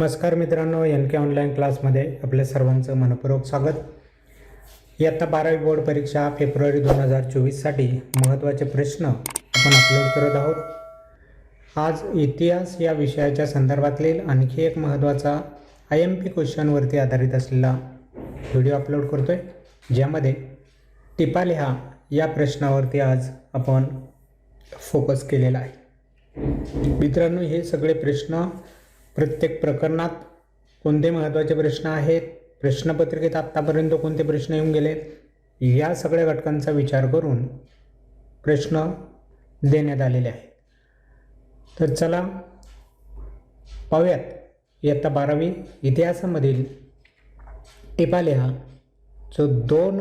नमस्कार मित्रांनो एन के ऑनलाईन क्लासमध्ये आपल्या सर्वांचं मनपूर्वक स्वागत. इयत्ता बारावी बोर्ड परीक्षा फेब्रुवारी दोन हजार चोवीससाठी महत्त्वाचे प्रश्न आपण अपलोड करत आहोत. आज इतिहास या विषयाच्या संदर्भातील आणखी एक महत्त्वाचा आय एम पी क्वेश्चनवरती आधारित असलेला व्हिडिओ अपलोड करतो आहे ज्यामध्ये टिपा लिहा या प्रश्नावरती आज आपण फोकस केलेला आहे. मित्रांनो हे सगळे प्रश्न प्रत्येक प्रकरणात कोणते महत्त्वाचे प्रश्न आहेत प्रश्नपत्रिकेत आत्तापर्यंत कोणते प्रश्न येऊन गेले या सगळ्या घटकांचा विचार करून प्रश्न देण्यात आलेले आहेत. तर चला पाहूयात इयत्ता बारावी इतिहासामधील टिपालिहा जो दोन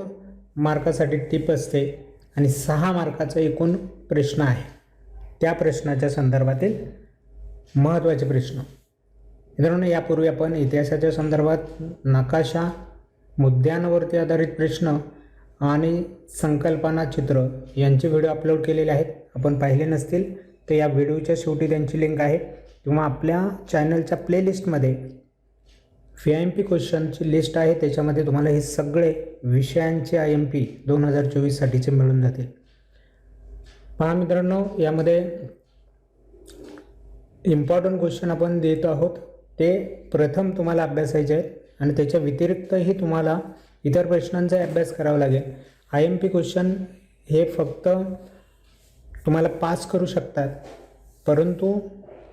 मार्कासाठी टिप असते आणि सहा मार्काचा एकूण प्रश्न आहे. त्या प्रश्नाच्या संदर्भातील महत्त्वाचे प्रश्न. मित्रांनो यापूर्वी आपण इतिहासाच्या संदर्भात नकाशा मुद्द्यांवरती आधारित प्रश्न आणि संकल्पना चित्र यांचे व्हिडिओ अपलोड केलेले आहेत. आपण पाहिले नसतील तर या व्हिडिओच्या शेवटी त्यांची लिंक आहे. किंवा आपल्या चॅनलच्या प्लेलिस्टमध्ये व्ही आय एम पी क्वेश्चनची लिस्ट आहे. त्याच्यामध्ये तुम्हाला हे सगळे विषयांचे आय एम पी दोन हजार चोवीससाठीचे मिळून जातील. पहा मित्रांनो यामध्ये इम्पॉर्टंट क्वेश्चन आपण देत आहोत. ते प्रथम तुम्हाला अभ्यासायचे आहेत आणि त्याच्या व्यतिरिक्तही तुम्हाला इतर प्रश्नांचा अभ्यास करावा लागेल. आय एम पी क्वेश्चन हे फक्त तुम्हाला पास करू शकतात. परंतु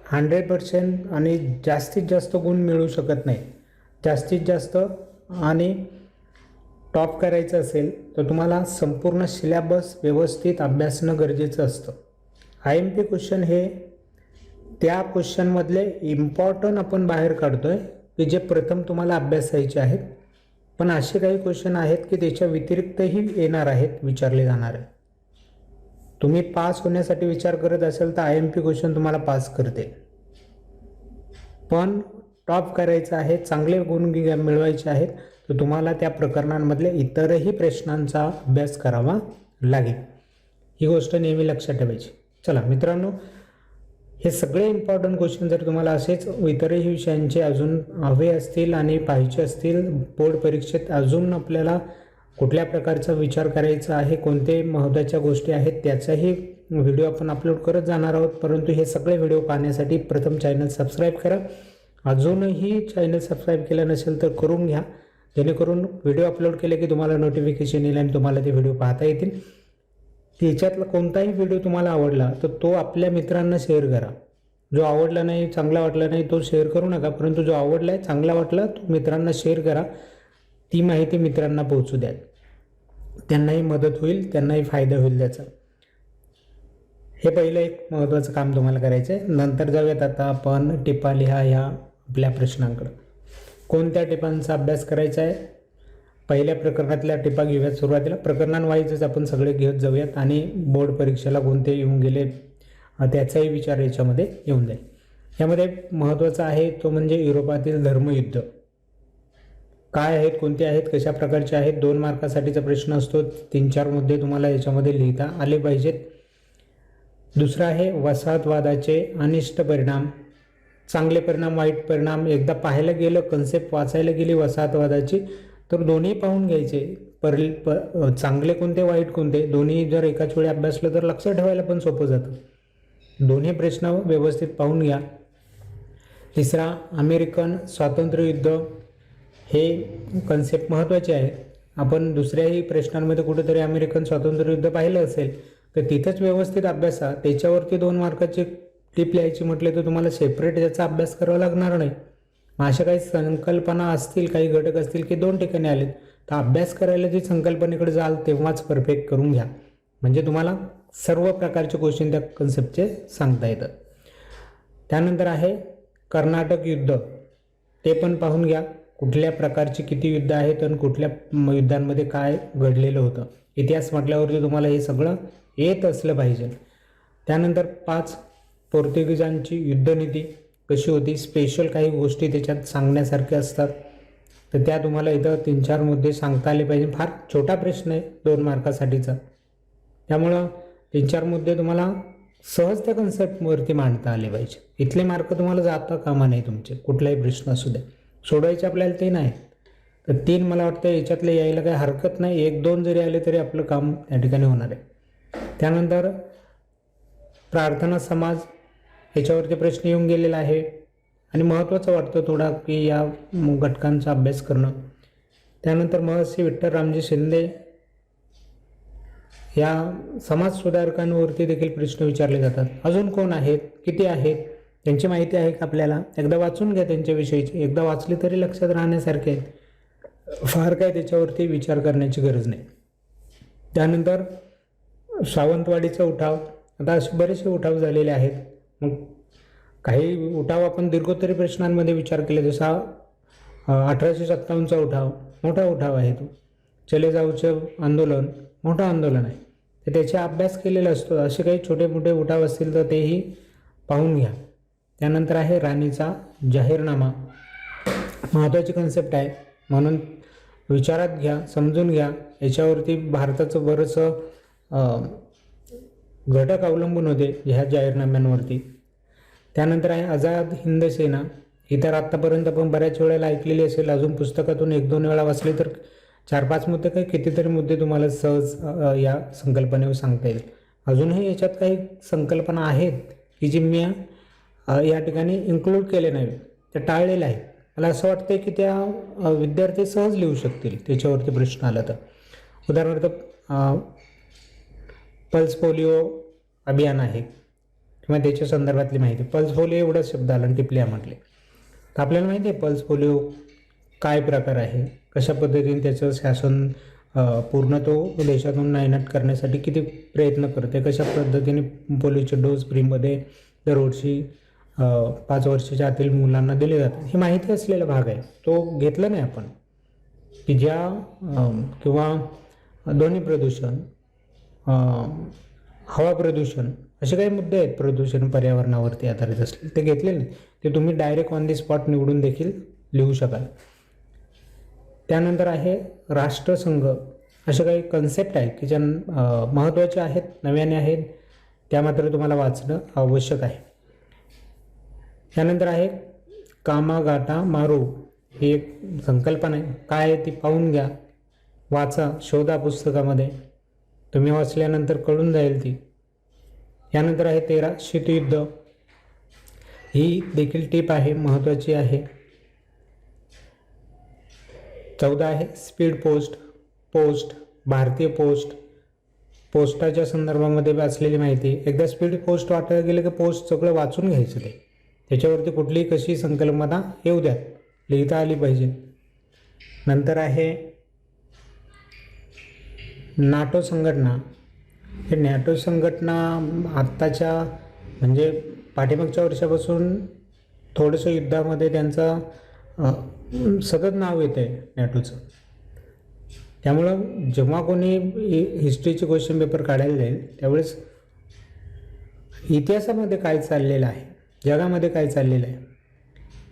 हंड्रेड पर्सेंट आणि जास्तीत जास्त गुण मिळू शकत नाही. जास्तीत जास्त आणि टॉप करायचं असेल तर तुम्हाला संपूर्ण सिलॅबस व्यवस्थित अभ्यासणं गरजेचं असतं. आय एम पी क्वेश्चन हे त्या क्वेश्चनमधले इम्पॉर्टंट आपण बाहेर काढतो आहे की जे प्रथम तुम्हाला अभ्यासायचे आहेत. पण असे काही क्वेश्चन आहेत की त्याच्या व्यतिरिक्तही येणार आहेत विचारले जाणार आहे तुम्ही पास होण्यासाठी विचार करत असेल तर आय एम पी क्वेश्चन तुम्हाला पास करते. पण टॉप करायचं आहे चांगले गुण मिळवायचे आहेत तर तुम्हाला त्या प्रकरणांमधले इतरही प्रश्नांचा अभ्यास करावा लागेल. ही गोष्ट नेहमी लक्षात ठेवायची. चला मित्रांनो हे सगळे इम्पॉर्टंट क्वेश्चन जर तुम्हाला असेच इतरही विषयांचे अजून हवे असतील आणि पाहिजे असतील बोर्ड परीक्षेत अजून आपल्याला कुठल्या प्रकारचा विचार करायचा आहे कोणते महत्त्वाच्या गोष्टी आहेत त्याचाही व्हिडिओ आपण अपलोड करत जाणार आहोत. परंतु हे सगळे व्हिडिओ पाहण्यासाठी प्रथम चॅनल सबस्क्राईब करा. अजूनही चॅनल सबस्क्राईब केलं नसेल तर करून घ्या. जेणेकरून व्हिडिओ अपलोड केले की तुम्हाला नोटिफिकेशन येईल आणि तुम्हाला ते व्हिडिओ पाहता येतील. ह्याच्यातला कोणताही व्हिडिओ तुम्हाला आवडला तर तो आपल्या मित्रांना शेअर करा. जो आवडला नाही चांगला वाटला नाही तो शेअर करू नका. परंतु जो आवडला आहे चांगला वाटला तो मित्रांना शेअर करा. ती माहिती मित्रांना पोहोचू द्या त्यांनाही मदत होईल त्यांनाही फायदा होईल त्याचा. हे पहिलं एक महत्त्वाचं काम तुम्हाला करायचं आहे. नंतर जाऊयात आता आपण टिपा लिहा ह्या आपल्या प्रश्नांकडं. कोणत्या टिपांचा अभ्यास करायचा आहे? पहिल्या प्रकरणातल्या टिपा घेऊयात सुरुवातीला. प्रकरणांवाईजच आपण सगळे घेत जाऊयात आणि बोर्ड परीक्षेला कोणते येऊन गेले त्याचाही विचार याच्यामध्ये येऊन जाईल. यामध्ये महत्त्वाचा आहे तो म्हणजे युरोपातील धर्मयुद्ध. काय आहेत कोणते आहेत कशा प्रकारचे आहेत दोन मार्कासाठीचा प्रश्न असतो. तीन चार मुद्दे तुम्हाला याच्यामध्ये लिहिता आले पाहिजेत. दुसरं आहे वसाहतवादाचे अनिष्ट परिणाम. चांगले परिणाम वाईट परिणाम. एकदा पाहायला गेलं कन्सेप्ट वाचायला गेली वसाहतवादाची तर दोन्ही पाहून घ्यायचे. पर प चांगले कोणते वाईट कोणते दोन्ही जर एकाच वेळी अभ्यासलं तर लक्षात ठेवायला पण सोपं जातं. दोन्ही प्रश्न व्यवस्थित पाहून घ्या. तिसरा अमेरिकन स्वातंत्र्ययुद्ध हे कन्सेप्ट महत्त्वाचे आहे. आपण दुसऱ्याही प्रश्नांमध्ये कुठेतरी अमेरिकन स्वातंत्र्ययुद्ध पाहिलं असेल तर तिथंच व्यवस्थित अभ्यासा त्याच्यावरती दोन मार्काची टिप लिहायची म्हटले तर तुम्हाला सेपरेट त्याचा अभ्यास करावा लागणार नाही. मग अशा काही संकल्पना असतील काही घटक असतील की दोन ठिकाणी आलेत तर अभ्यास करायला जे संकल्पनेकडे जाल तेव्हाच परफेक्ट करून घ्या. म्हणजे तुम्हाला सर्व प्रकारचे क्वेश्चन त्या कन्सेप्टचे सांगता येतात त्यानंतर आहे कर्नाटक युद्ध. ते पण पाहून घ्या कुठल्या प्रकारची किती युद्ध आहेत आणि कुठल्या युद्धांमध्ये काय घडलेलं होतं. इतिहास म्हटल्यावरती तुम्हाला हे सगळं येत असलं पाहिजे. त्यानंतर पाच पोर्तुगीजांची युद्धनीती. कशी होती? स्पेशल काही गोष्टी त्याच्यात सांगण्यासारख्या असतात. तर त्या तुम्हाला इथं तीन चार मुद्दे सांगता आले पाहिजे. फार छोटा प्रश्न आहे दोन मार्कासाठीचा. त्यामुळं तीन चार मुद्दे तुम्हाला सहज त्या कन्सेप्टवरती मांडता आले पाहिजे. इथले मार्क तुम्हाला जाता कामा नाही तुमचे. कुठलाही प्रश्न असू द्या सोडवायचे आपल्याला ते नाही तर तीन मला वाटतं याच्यातले यायला काही हरकत नाही. एक दोन जरी आले तरी आपलं काम त्या ठिकाणी होणार आहे. त्यानंतर प्रार्थना समाज ह्याच्यावरती प्रश्न येऊन गेलेला आहे. आणि महत्त्वाचं वाटतं थोडा की या घटकांचा अभ्यास करणं. त्यानंतर महर्षी विठ्ठल रामजी शिंदे या समाज सुधारकांवरती देखील प्रश्न विचारले जातात. अजून कोण आहेत? किती आहेत? त्यांची माहिती आहे का आपल्याला? एकदा वाचून घ्या त्यांच्याविषयीची एकदा वाचली तरी लक्षात राहण्यासारखे आहेत. फार काय त्याच्यावरती विचार करण्याची गरज नाही. त्यानंतर सावंतवाडीचा उठाव. आता असे बरेचसे उठाव झालेले आहेत. काही उठाव आपण दीर्घोत्तरी प्रश्नांमध्ये विचार केले जसा अठराशे सत्तावन्नचा उठाव मोठा उठाव आहे तो. चले जाऊचं आंदोलन मोठं आंदोलन आहे. तर त्याचा अभ्यास केलेला असतो असे काही छोटे मोठे उठाव असतील तर तेही पाहून घ्या. त्यानंतर आहे राणीचा जाहीरनामा. महत्त्वाची कन्सेप्ट आहे. म्हणून विचारात घ्या समजून घ्या. याच्यावरती भारताचं बरंच घटक अवलंबून होते ह्या जाहीरनाम्यांवरती. त्यानंतर आहे आझाद हिंद सेना. ही तर आत्तापर्यंत आपण बऱ्याच वेळेला ऐकलेली असेल. अजून पुस्तकातून एक दोन वेळा वाचली तर चार पाच मुद्दे काही कितीतरी मुद्दे तुम्हाला सहज या संकल्पनेवर सांगता येईल. अजूनही याच्यात काही संकल्पना आहेत की जी मी या ठिकाणी इन्क्लूड केले नाही. त्या टाळलेल्या आहेत. मला असं वाटतं की त्या विद्यार्थी सहज लिहू शकतील. त्याच्यावरती प्रश्न आला तर. उदाहरणार्थ पल्स पोलिओ अभियान आहे. किंवा त्याच्या संदर्भातली माहिती. पल्स पोलिओ एवढाच शब्द आला आणि टिपल्या म्हटले. तर आपल्याला माहिती आहे पल्स पोलिओ काय प्रकार आहे? कशा पद्धतीने त्याचं शासन पूर्ण तो देशातून नायनाट करण्यासाठी किती प्रयत्न करते कशा पद्धतीने पोलिओचे डोस फ्रीमध्ये दरवर्षी पाच वर्षाच्या आतील मुलांना दिले जातात? ही माहिती असलेला भाग आहे. तो घेतला नाही आपण. की ज्या किंवा ध्वनी प्रदूषण हवा प्रदूषण असे काही मुद्दे आहेत प्रदूषण पर्यावरणावरती आधारित असले ते घेतलेले ते तुम्ही डायरेक्ट ऑन दी स्पॉट निवडून देखील लिहू शकाल. त्यानंतर आहे राष्ट्रसंघ. असे काही कन्सेप्ट आहेत की ज्या महत्त्वाचे आहेत नव्याने आहेत त्या मात्र तुम्हाला वाचणं आवश्यक आहे. त्यानंतर आहे कामागाटा मारू. ही एक संकल्पना आहे. काय आहे ती पाहून घ्या. वाचा शोधा पुस्तकामध्ये. तुम्ही वाचल्यानंतर कळून जाईल ती. यानंतर आहे तेरा शीतयुद्ध ही देखील टीप आहे महत्त्वाची आहे. चौदा आहे स्पीड पोस्ट पोस्ट भारतीय पोस्ट. पोस्टाच्या संदर्भामध्ये असलेली माहिती. एकदा स्पीड पोस्ट वाटायला गेलं की पोस्ट सगळं वाचून घ्यायचं ते. त्याच्यावरती कुठलीही कशी संकल्पना येऊ द्या लिहिता आली पाहिजे. नंतर आहे नाटो संघटना. हे नॅटो संघटना आत्ताच्या म्हणजे पाठीमागच्या वर्षापासून थोडंसं युद्धामध्ये त्यांचा सतत नाव येतं आहे नॅटोचं. त्यामुळं जेव्हा कोणी हि- हिस्ट्रीचे क्वेश्चन पेपर काढायला जाईल त्यावेळेस इतिहासामध्ये काय चाललेलं आहे जगामध्ये काय चाललेलं आहे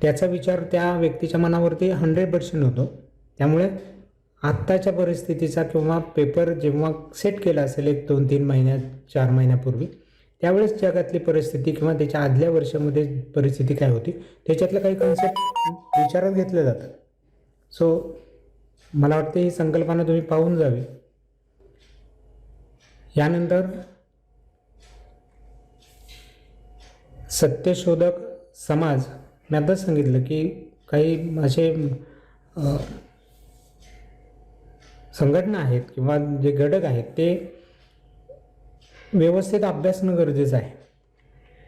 त्याचा विचार त्या व्यक्तीच्या मनावरती हंड्रेड पर्सेंट होतो. त्यामुळे आत्ताच्या परिस्थितीचा किंवा पेपर जेव्हा सेट केला असेल एक दोन तीन महिन्यात चार महिन्यापूर्वी त्यावेळेस जगातली परिस्थिती किंवा त्याच्या आदल्या वर्षामध्ये परिस्थिती काय होती त्याच्यातलं काही कन्सेप्ट विचारात घेतले जातात सो मला वाटते ही संकल्पना तुम्ही पाहून जावी. यानंतर सत्यशोधक समाज मी आताच सांगितलं की काही असे संघटना आहेत किंवा जे घटक आहेत ते व्यवस्थित अभ्यासणं गरजेचं आहे.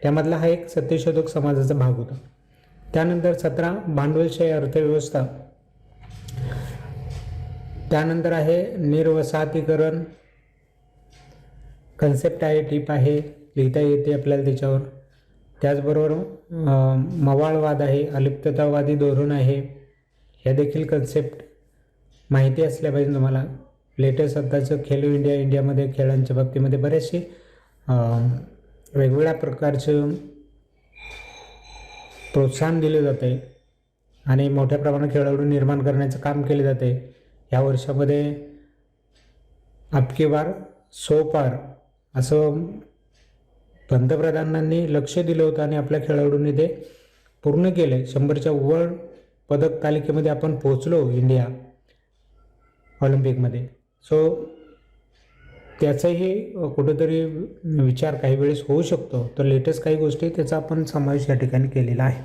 त्यामधला हा एक सत्यशोधक समाजाचा भाग होता. त्यानंतर सतरा भांडवलशाही अर्थव्यवस्था. त्यानंतर आहे निर्वसाहतीकरण. कन्सेप्ट आहे टीप आहे लिहिता येते आपल्याला त्याच्यावर. त्याचबरोबर मवाळवाद आहे अलिप्ततावादी धोरण आहे. ह्या देखील कन्सेप्ट माहिती असल्या पाहिजे तुम्हाला लेटेस्ट आत्ताचं खेलो इंडिया इंडियामध्ये खेळांच्या बाबतीमध्ये बरेचसे वेगवेगळ्या प्रकारचं प्रोत्साहन दिले जाते आणि मोठ्या प्रमाणात खेळाडू निर्माण करण्याचं काम केले जाते ह्या वर्षामध्ये अबकी बार सो पार असं पंतप्रधानांनी लक्ष दिलं होतं आणि आपल्या खेळाडूंनी ते पूर्ण केले शंभरच्या वर पदक तालिकेमध्ये आपण पोहोचलो इंडिया. ऑलिम्पिकमध्ये. सो त्याचाही कुठंतरी विचार काही वेळेस होऊ शकतो. तर लेटेस्ट काही गोष्टी त्याचा आपण समावेश या ठिकाणी केलेला आहे.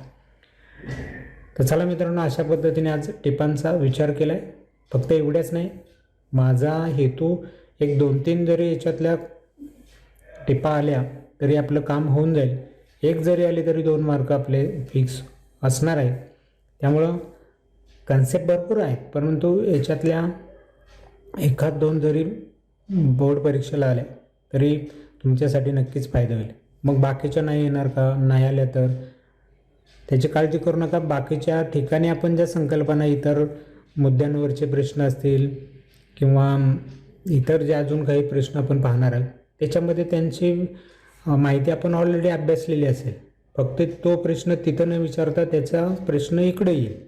तर चला मित्रांनो अशा पद्धतीने आज टिपांचा विचार केला आहे फक्त एवढ्याच नाही माझा हेतू एक दोन तीन जरी याच्यातल्या टिपा आल्या तरी आपलं काम होऊन जाईल. एक जरी आली तरी दोन मार्क आपले फिक्स असणार आहेत त्यामुळं कन्सेप्ट भरपूर आहेत परंतु याच्यातल्या एखाद दोन जरी बोर्ड परीक्षेला आल्या तरी तुमच्यासाठी नक्कीच फायदा होईल. मग बाकीच्या नाही येणार का? नाही आल्या तर? त्याची काळजी करू नका. बाकीच्या ठिकाणी आपण ज्या संकल्पना इतर मुद्द्यांवरचे प्रश्न असतील किंवा इतर जे अजून काही प्रश्न आपण पाहणार आहोत त्याच्यामध्ये त्यांची माहिती आपण ऑलरेडी अभ्यासलेली असेल. फक्त तो प्रश्न तिथं न विचारता त्याचा प्रश्न इकडे येईल.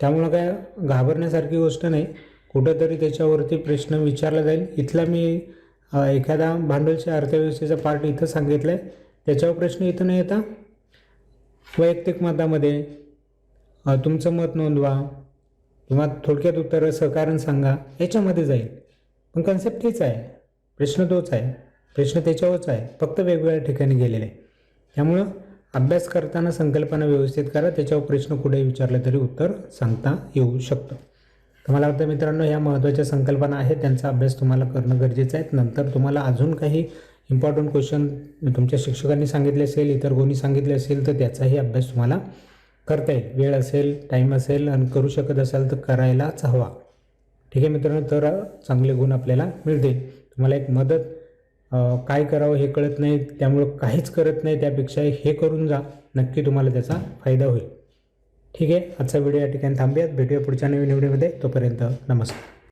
त्यामुळं काय घाबरण्यासारखी गोष्ट नाही. कुठंतरी त्याच्यावरती प्रश्न विचारला जाईल. इथला मी एखादा भांडवलच्या अर्थव्यवस्थेचा पार्ट इथं सांगितला आहे त्याच्यावर प्रश्न इथं न येता वैयक्तिक मतामध्ये तुमचं मत नोंदवा. किंवा थोडक्यात उत्तरं सहकारण सांगा. याच्यामध्ये जाईल. पण कन्सेप्ट हेच आहे. प्रश्न तोच आहे. प्रश्न त्याच्यावरच आहे. फक्त वेगवेगळ्या ठिकाणी गेलेले. आहे त्यामुळं अभ्यास करताना संकल्पना व्यवस्थित करा. त्याच्यावर प्रश्न कुठेही विचारले तरी उत्तर सांगता येऊ शकतं. तर मला वाटतं मित्रांनो ह्या महत्त्वाच्या संकल्पना आहेत त्यांचा अभ्यास तुम्हाला करणं गरजेचं आहे. नंतर तुम्हाला अजून काही इम्पॉर्टंट क्वेश्चन तुमच्या शिक्षकांनी सांगितले असेल इतर कोणी सांगितले असेल तर त्याचाही अभ्यास तुम्हाला करता येईल. वेळ असेल टाईम असेल आणि करू शकत असाल तर करायलाच हवा. ठीक आहे मित्रांनो तर चांगले गुण आपल्याला मिळतील. तुम्हाला एक मदत काय करावं हे कळत नाही त्यामुळं काहीच करत नाही त्यापेक्षा हे करून जा. नक्की तुम्हाला त्याचा फायदा होईल. ठीक आहे. आजचा व्हिडिओ या ठिकाणी थांबूयात. भेटूया पुढच्या नवीन व्हिडिओमध्ये. तोपर्यंत नमस्कार.